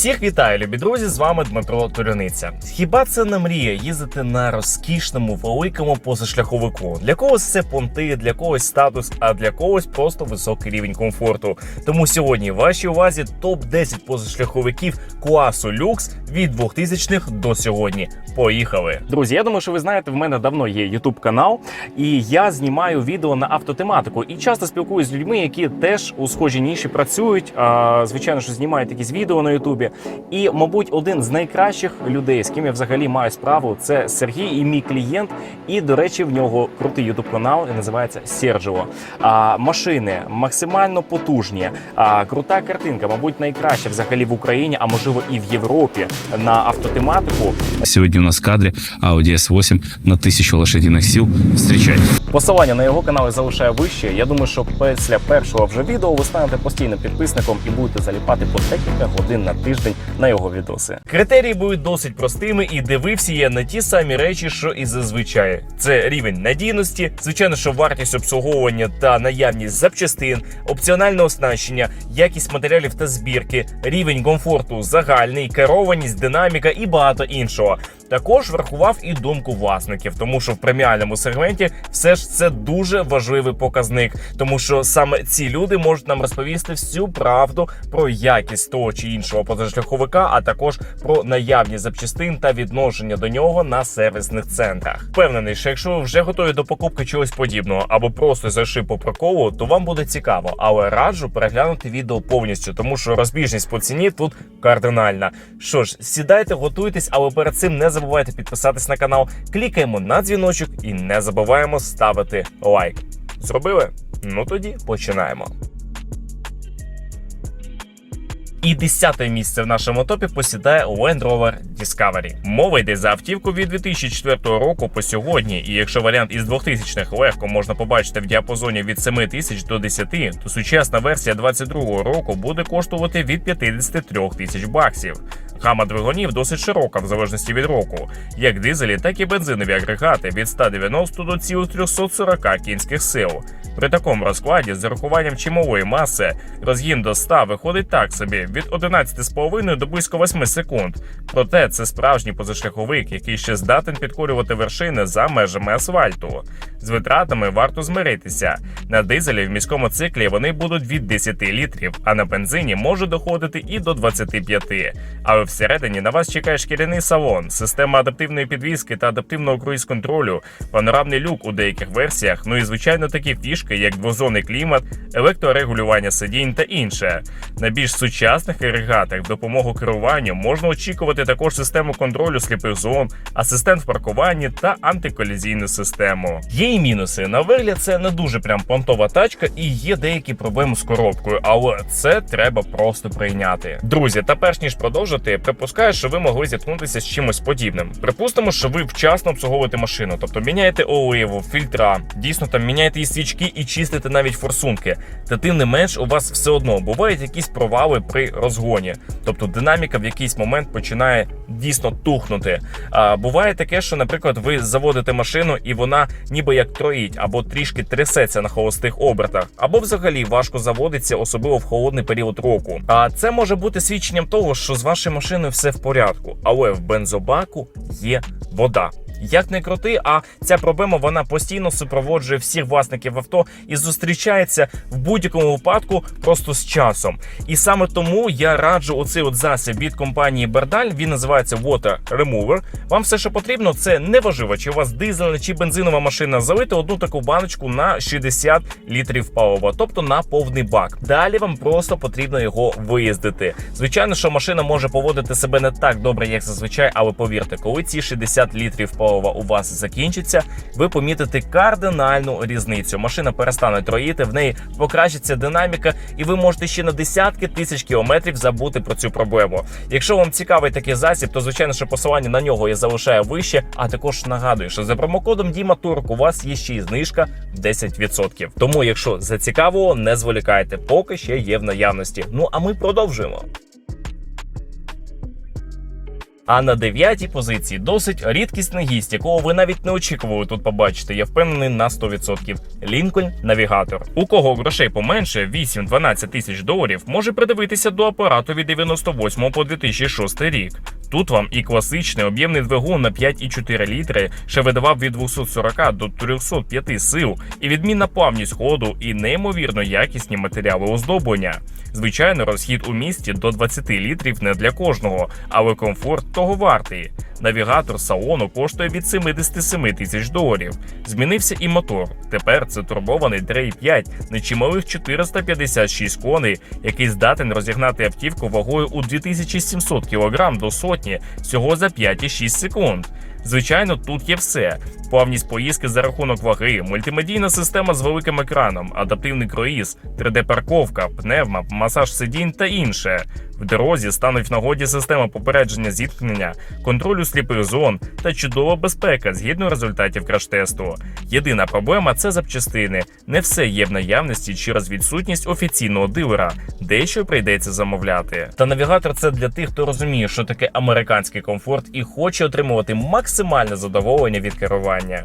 Всіх вітаю, любі друзі! З вами Дмитро Туряниця. Хіба це не мрія їздити на розкішному великому позашляховику? Для когось це понти, для когось статус, а для когось просто високий рівень комфорту. Тому сьогодні в вашій увазі топ 10 позашляховиків класу люкс від 2000-х до сьогодні. Поїхали, друзі. Я думаю, що ви знаєте, в мене давно є YouTube канал, і я знімаю відео на автотематику. І часто спілкуюсь з людьми, які теж у схожій ніші працюють. А, звичайно, що знімають якісь відео на Ютубі. І, мабуть, один з найкращих людей, з ким я взагалі маю справу, це Сергій і мій клієнт. І, до речі, в нього крутий ютуб канал називається Серджіо. А машини максимально потужні. А крута картинка, мабуть, найкраща взагалі в Україні, а можливо і в Європі на автотематику. Сегодня у нас в кадре Audi S8 на 1000 лошадиных сил. Встречайте. Посилання на його канал я залишаю вище. Я думаю, що після першого вже відео ви станете постійним підписником і будете заліпати по декілька годин на тиждень на його відоси. Критерії будуть досить простими, і дивився я на ті самі речі, що і зазвичай. Це рівень надійності, звичайно, що вартість обслуговування та наявність запчастин, опціональне оснащення, якість матеріалів та збірки, рівень комфорту загальний, керованість, динаміка і багато іншого. Також врахував і думку власників, тому що в преміальному сегменті все ж це дуже важливий показник, тому що саме ці люди можуть нам розповісти всю правду про якість того чи іншого позашляховика, а також про наявність запчастин та відношення до нього на сервісних центрах. Впевнений, що якщо ви вже готові до покупки чогось подібного або просто зайшли по приколу, то вам буде цікаво, але раджу переглянути відео повністю, тому що розбіжність по ціні тут кардинальна. Що ж, сідайте, готуйтесь, але перед цим не забувайте підписатись на канал, клікаємо на дзвіночок і не забуваємо ставити лайк. Зробили? Ну тоді починаємо. І десяте місце в нашому топі посідає Land Rover Discovery. Мова йде за автівку від 2004 року по сьогодні. І якщо варіант із 2000-х легко можна побачити в діапазоні від 7 тисяч до 10, то сучасна версія 22-го року буде коштувати від 53 тисяч баксів. Гама двигунів досить широка в залежності від року, як дизелі, так і бензинові агрегати від 190 до цілих 340 кінських сил. При такому розкладі з урахуванням чимової маси розгін до 100 виходить так собі від 11,5 до близько 8 секунд. Проте це справжній позашляховик, який ще здатен підкорювати вершини за межами асфальту. З витратами варто змиритися. На дизелі в міському циклі вони будуть від 10 літрів, а на бензині може доходити і до 25. Але всередині на вас чекає шкіряний салон, система адаптивної підвізки та адаптивного круїз-контролю, панорамний люк у деяких версіях, ну і звичайно такі фішки, як двозонний клімат, електрорегулювання сидінь та інше. На більш сучасних агрегатах в допомогу керуванню можна очікувати також систему контролю сліпих зон, асистент в паркуванні та антиколізійну систему. Є і мінуси. На вигляд це не дуже прям понтова тачка, і є деякі проблеми з коробкою, але це треба просто прийняти. Друзі, та перш ніж продовжити, припускаю, що ви могли зіткнутися з чимось подібним. Припустимо, що ви вчасно обслуговуєте машину, тобто міняєте оливу, фільтра, дійсно там міняєте і свічки і чистите навіть форсунки. Та тим не менш, у вас все одно бувають якісь провали при розгоні, тобто динаміка в якийсь момент починає дійсно тухнути. А буває таке, що, наприклад, ви заводите машину і вона ніби як троїть або трішки трясеться на холостих обертах, або взагалі важко заводиться, особливо в холодний період року. А це може бути свідченням того, що з вашою машиною все в порядку, але в бензобаку є вода. Як не крути, а ця проблема вона постійно супроводжує всіх власників авто і зустрічається в будь-якому випадку просто з часом. І саме тому я раджу оцей от засіб від компанії Бerdal, Він називається Water Remover. Вам все, що потрібно, це неважливо, чи у вас дизельна чи бензинова машина. Залити одну таку баночку на 60 літрів палива, тобто на повний бак. Далі вам просто потрібно його виїздити. Звичайно, що машина може поводити себе не так добре, як зазвичай, але повірте, коли ці 60 літрів палива у вас закінчиться, ви помітите кардинальну різницю. Машина перестане троїти, в неї покращиться динаміка, і ви можете ще на десятки тисяч кілометрів забути про цю проблему. Якщо вам цікавий такий засіб, то звичайно, що посилання на нього я залишаю вище. А також нагадую, що за промокодом Діма Турк у вас є ще й знижка 10%. Тому, якщо зацікавило, не зволікайте, поки ще є в наявності. Ну а ми продовжуємо. А на дев'ятій позиції досить рідкісний гість, якого ви навіть не очікували тут побачити. Я впевнений на 100%. Лінкольн навігатор. У кого грошей поменше 8-12 тисяч доларів, може придивитися до апарату від 98 по 2006 рік. Тут вам і класичний об'ємний двигун на 5,4 літри, що видавав від 240 до 305 сил, і відмінна плавність ходу, і неймовірно якісні матеріали оздоблення. Звичайно, розхід у місті до 20 літрів не для кожного, але комфорт того вартий. Навігатор салону коштує від 77 тисяч доларів. Змінився і мотор. Тепер це турбований 3,5 на чималих 456 коней, який здатен розігнати автівку вагою у 2700 кг до сотні всього за 5,6 секунд. Звичайно, тут є все: плавність поїздки за рахунок ваги, мультимедійна система з великим екраном, адаптивний круїз, 3D-парковка, пневма, масаж сидінь та інше. В дорозі стануть в нагоді система попередження зіткнення, контролю сліпих зон та чудова безпека згідно результатів краш-тесту. Єдина проблема це запчастини. Не все є в наявності через відсутність офіційного дилера, дещо прийдеться замовляти. Та навігатор це для тих, хто розуміє, що таке американський комфорт і хоче отримувати максимальне задоволення від керування.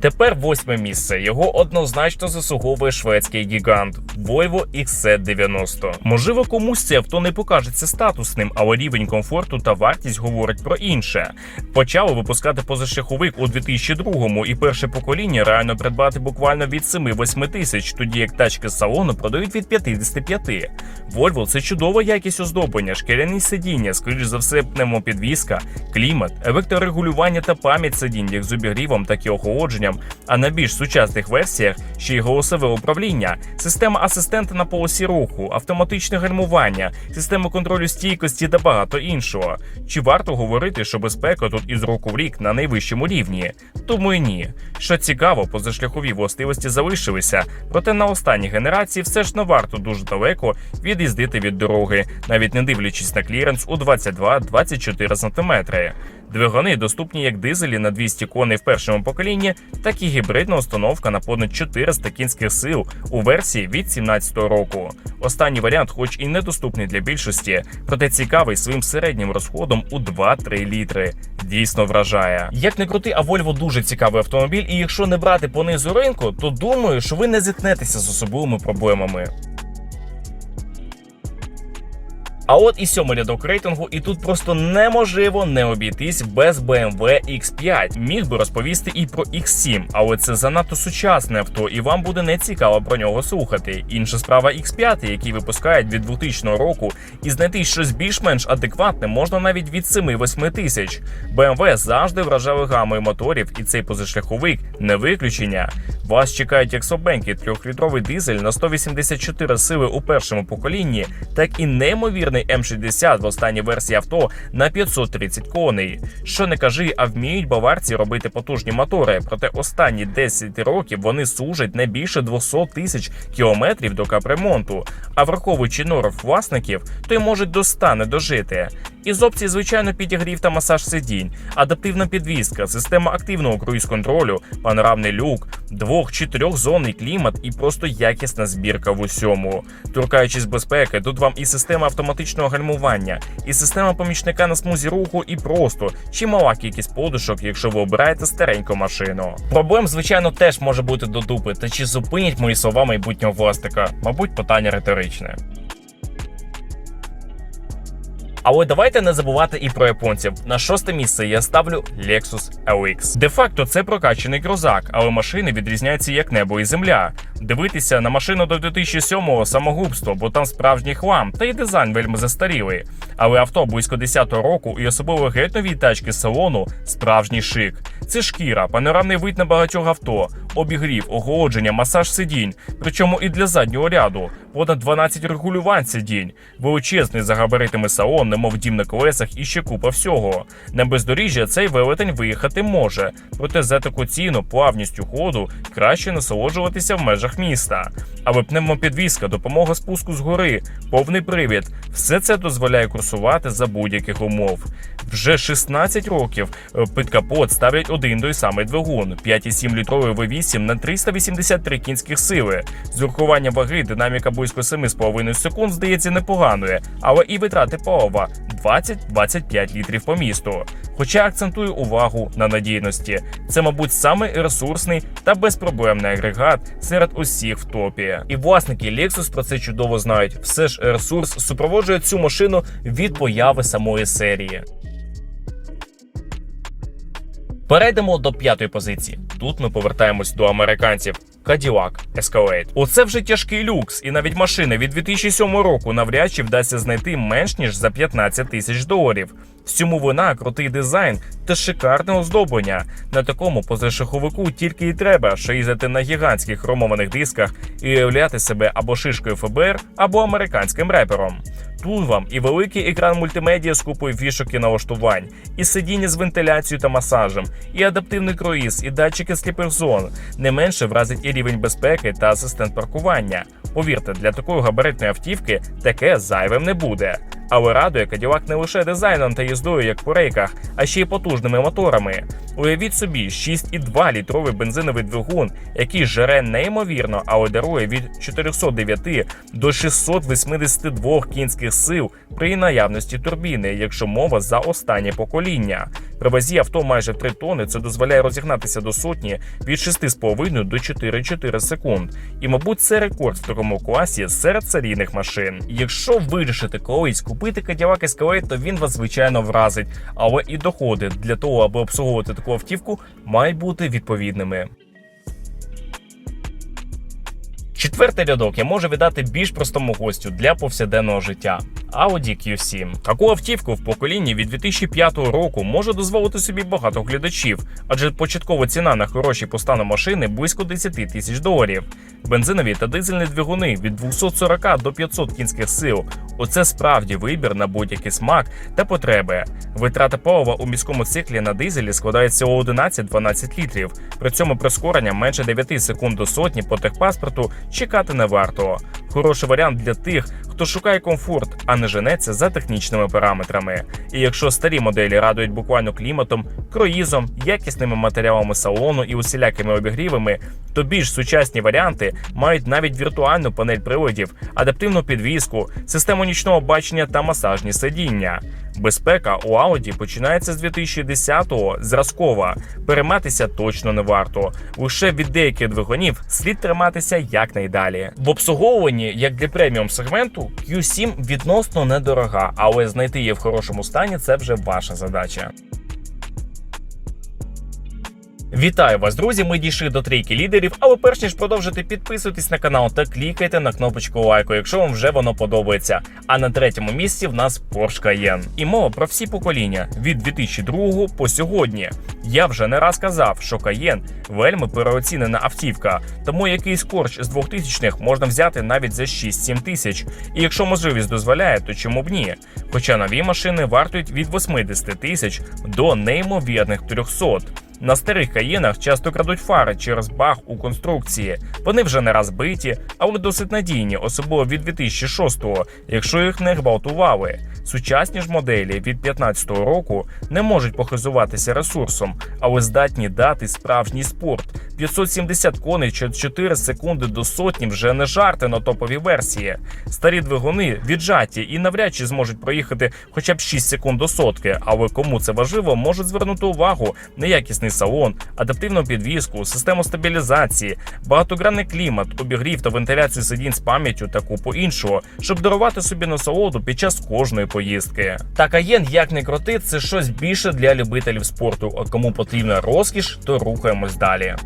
Тепер восьме місце. Його однозначно заслуговує шведський гігант Volvo XC90. Можливо, комусь це авто не покажеться статусним, але рівень комфорту та вартість говорить про інше. Почали випускати позашляховик у 2002-му, і перше покоління реально придбати буквально від 7-8 тисяч, тоді як тачки з салону продають від 55. Volvo – це чудова якість оздоблення, шкіряні сидіння, скоріш за все, пневмопідвізка, клімат, електрорегулювання та пам'ять сидінь як з обігрівом, так і охолодженням. А на більш сучасних версіях ще й голосове управління, система асистента на полосі руху, автоматичне гальмування, система контролю стійкості та багато іншого. Чи варто говорити, що безпека тут із року в рік на найвищому рівні? Думаю, ні. Що цікаво, позашляхові властивості залишилися, проте на останній генерації все ж не варто дуже далеко від'їздити від дороги, навіть не дивлячись на кліренс у 22-24 см. Двигуни доступні як дизелі на 200 коней в першому поколінні, так і гібридна установка на понад 400 кінських сил у версії від 2017 року. Останній варіант, хоч і недоступний для більшості, проте цікавий своїм середнім розходом у 2-3 літри. Дійсно вражає. Як не крути, а Volvo дуже цікавий автомобіль, і якщо не брати по низу ринку, то думаю, що ви не зіткнетеся з особливими проблемами. А от і сьомий рядок рейтингу, і тут просто неможливо не обійтись без BMW X5. Міг би розповісти і про X7, але це занадто сучасне авто, і вам буде не цікаво про нього слухати. Інша справа X5, який випускають від 2000 року, і знайти щось більш-менш адекватне можна навіть від 7-8 тисяч. BMW завжди вражали гамою моторів, і цей позашляховик не виключення. Вас чекають як собенький трьохлітровий дизель на 184 сили у першому поколінні, так і неймовірний М60 в останній версії авто на 530 коней. Що не кажи, а вміють баварці робити потужні мотори. Проте останні 10 років вони служать не більше 200 тисяч кілометрів до капремонту. А враховуючи норов власників, то й можуть до 100 не дожити. Із опцій, звичайно, підігрів та масаж сидінь, адаптивна підвізка, система активного круїз-контролю, панорамний люк, двох чи трьохзонний клімат і просто якісна збірка в усьому. Торкаючись безпеки, тут вам і система автоматичного гальмування, і система помічника на смузі руху, і просто чимала кількість подушок, якщо ви обираєте стареньку машину. Проблем, звичайно, теж може бути до дупи. Та чи зупинять мої слова майбутнього власника? Мабуть, питання риторичне. Але давайте не забувати і про японців. На шосте місце я ставлю Lexus LX. Де-факто це прокачаний крузак, але машини відрізняються як небо і земля. Дивитися на машину до 2007-го самогубство, бо там справжній хлам, та й дизайн вельми застарілий. Але авто близько 10-го року і особливо геть нові тачки салону справжній шик. Це шкіра, панорамний вид на багатьох авто, обігрів, охолодження, масаж сидінь, причому і для заднього ряду, понад 12 регулювань сидінь, величезний за габаритами салон, немов дім на колесах і ще купа всього. На бездоріжжя цей велетень виїхати може, проте за таку ціну плавністю ходу краще насолоджуватися в межах міста. Але пневмопідвізка, допомога спуску з гори, повний привід все це дозволяє курсувати за будь-яких умов. Вже 16 років е, під капот ставлять один той самий двигун, 5,7 літровий V8 на 383 кінських сили. З урахуванням ваги динаміка близько 7,5 секунд здається непоганою, але і витрати палива 20-25 літрів по місту. Хоча акцентую увагу на надійності. Це, мабуть, самий ресурсний та безпроблемний агрегат серед усіх в топі. І власники Lexus про це чудово знають. Все ж ресурс супроводжує цю машину від появи самої серії. Перейдемо до п'ятої позиції. Тут ми повертаємось до американців. Cadillac Escalade. Оце вже тяжкий люкс, і навіть машини від 2007 року навряд чи вдасться знайти менш ніж за 15 тисяч доларів. Всьому вина крутий дизайн та шикарне оздоблення. На такому позашаховику тільки й треба, що їздити на гігантських хромованих дисках і уявляти себе або шишкою ФБР, або американським репером. Тут вам і великий екран мультимедіа з купою фішок і налаштувань, і сидіння з вентиляцією та масажем, і адаптивний круїз, і датчики сліпих зон. Не менше вразить і рівень безпеки та асистент паркування. Повірте, для такої габаритної автівки таке зайвим не буде. Але радує Cadillac не лише дизайном та їздою, як по рейках, а ще й потужними моторами. Уявіть собі, 6,2 літровий бензиновий двигун, який жере неймовірно, але дарує від 409 до 682 кінських сил при наявності турбіни, якщо мова за останнє покоління. При вазі авто майже в 3 тони це дозволяє розігнатися до сотні від 6,5 до 4,4 секунд. І, мабуть, це рекорд в такому класі серед серійних машин. Якщо вирішите колись купити Cadillac Escalade, то він вас звичайно вразить, але і доходи для того, аби обслуговувати таку автівку, мають бути відповідними. Четвертий рядок я можу віддати більш простому гостю для повсякденного життя. Audi Q7. Таку автівку в поколінні від 2005 року може дозволити собі багато глядачів, адже початкова ціна на хороші по стану машини близько 10 тисяч доларів. Бензинові та дизельні двигуни від 240 до 500 кінських сил. Оце справді вибір на будь-який смак та потреби. Витрата палива у міському циклі на дизелі складає всього 11-12 літрів. При цьому прискорення менше 9 секунд до сотні по техпаспорту чекати не варто. Хороший варіант для тих, хто шукає комфорт, а не женеться за технічними параметрами. І якщо старі моделі радують буквально кліматом, круїзом, якісними матеріалами салону і усілякими обігрівами, то більш сучасні варіанти мають навіть віртуальну панель приладів, адаптивну підвіску, систему нічного бачення та масажні сидіння. Безпека у Audi починається з 2010-го зразкова. Перейматися точно не варто. Лише від деяких двигунів слід триматися якнайдалі. В обслуговуванні, як для преміум сегменту, Q7 відносно недорога, але знайти її в хорошому стані це вже ваша задача. Вітаю вас, друзі! Ми дійшли до трійки лідерів. Але перш ніж продовжити, підписуйтесь на канал та клікайте на кнопочку лайку, якщо вам вже воно подобається. А на третьому місці в нас Porsche Cayenne. І мова про всі покоління від 2002 по сьогодні. Я вже не раз казав, що Cayenne вельми переоцінена автівка, тому якийсь корч з 2000-х можна взяти навіть за 6-7 тисяч. І якщо можливість дозволяє, то чому б ні? Хоча нові машини вартують від 80 тисяч до неймовірних 300. На старих каєнах часто крадуть фари через баг у конструкції. Вони вже не раз биті, але досить надійні, особливо від 2006-го, якщо їх не гвалтували. Сучасні ж моделі від 15-го року не можуть похизуватися ресурсом, але здатні дати справжній спорт. 570 коней через 4 секунди до сотні вже не жарти на топовій версії. Старі двигуни віджаті і навряд чи зможуть проїхати хоча б 6 секунд до сотки. Але кому це важливо, можуть звернути увагу на якісний салон, адаптивну підвіску, систему стабілізації, багатогранний клімат, обігрів та вентиляцію сидінь з пам'яттю та купу іншого, щоб дарувати собі насолоду під час кожної поїздки. Та каєн, як не крути, це щось більше для любителів спорту. А кому потрібна розкіш, то рухаємось далі.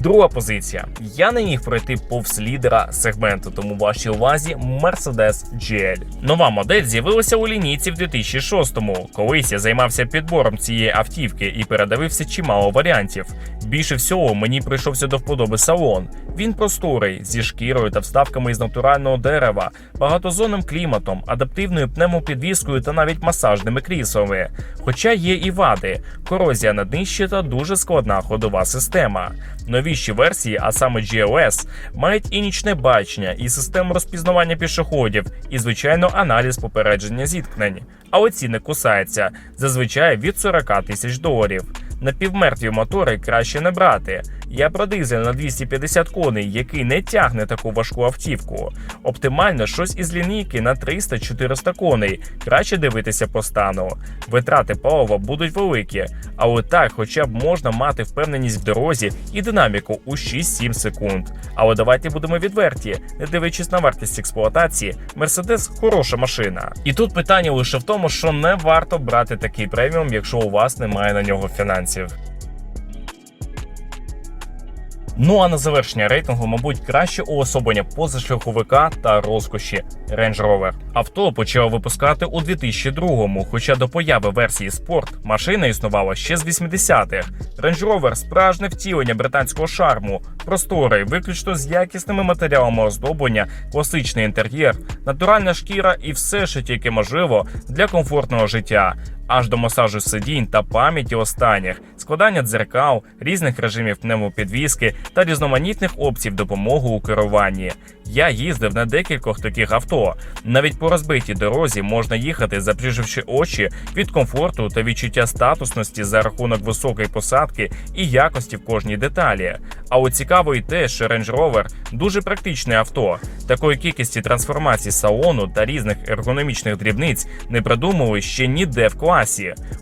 Друга позиція. Я не міг пройти повз лідера сегменту, тому вашій увазі Mercedes GL. Нова модель з'явилася у лінійці в 2006-му. Колись я займався підбором цієї автівки і передивився чимало варіантів. Більше всього мені прийшовся до вподоби салон. Він просторий, зі шкірою та вставками із натурального дерева, багатозонним кліматом, адаптивною пневмопідвіскою та навіть масажними кріслами. Хоча є і вади, корозія на днищі та дуже складна ходова система. Новіші версії, а саме GOS, мають і нічне бачення, і систему розпізнавання пішоходів, і звичайно аналіз попередження зіткнень. Але не кусаються зазвичай від 40 тисяч доларів. Напівмертві мотори краще не брати. Я про дизель на 250 коней, який не тягне таку важку автівку. Оптимально щось із лінійки на 300-400 коней. Краще дивитися по стану. Витрати палива будуть великі, але так, хоча б можна мати впевненість в дорозі і динаміку у 6-7 секунд. Але давайте будемо відверті, не дивлячись на вартість експлуатації, Мерседес хороша машина. І тут питання лише в тому, що не варто брати такий преміум, якщо у вас немає на нього фінансів. Ну а на завершення рейтингу, мабуть, краще уособлення позашляховика та розкоші Range Rover. Авто почав випускати у 2002-му, хоча до появи версії Sport машина існувала ще з 80-х. Range Rover – справжнє втілення британського шарму, просторий, виключно з якісними матеріалами оздоблення, класичний інтер'єр, натуральна шкіра і все, що тільки можливо для комфортного життя. Аж до масажу сидінь та пам'яті останніх, складання дзеркал, різних режимів пневмопідвізки та різноманітних опцій допомоги у керуванні. Я їздив на декількох таких авто. Навіть по розбитій дорозі можна їхати, заплющивши очі від комфорту та відчуття статусності за рахунок високої посадки і якості в кожній деталі. А от цікаво й те, що Range Rover дуже практичне авто. Такої кількості трансформацій салону та різних ергономічних дрібниць не придумали ще ніде в класі.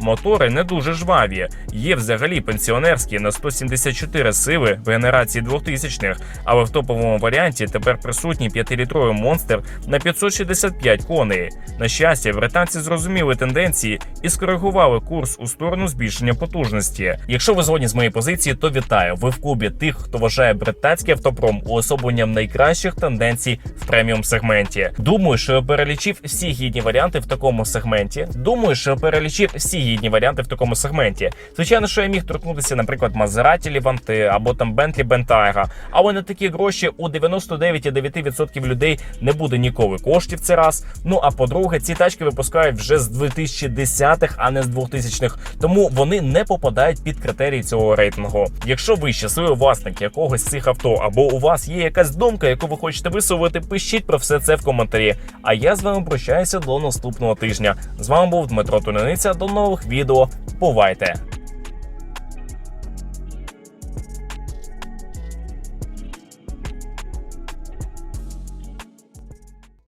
Мотори не дуже жваві. Є взагалі пенсіонерські на 174 сили в генерації 2000-х, але в топовому варіанті тепер присутній 5-літровий монстр на 565 коней. На щастя, британці зрозуміли тенденції і скоригували курс у сторону збільшення потужності. Якщо ви згодні з моєї позиції, то вітаю. Ви в клубі тих, хто вважає британський автопром уособленням найкращих тенденцій в преміум сегменті. Думаю, що я перелічив всі гідні варіанти в такому сегменті. Думаю, що я перелічив всі гідні варіанти в такому сегменті. Звичайно, що я міг торкнутися, наприклад, Maserati Levante або там Bentley Bentayga, але на такі гроші у 99,9% людей не буде ніколи коштів. Це раз. Ну а по-друге, ці тачки випускають вже з 2010-х, а не з 2000-х, тому вони не попадають під критерії цього рейтингу. Якщо ви щасливий власник якогось з цих авто, або у вас є якась думка, яку ви хочете висловити, пишіть про все це в коментарі. А я з вами прощаюся до наступного тижня. З вами був Дмитро Туляниця. До нових відео. Бувайте!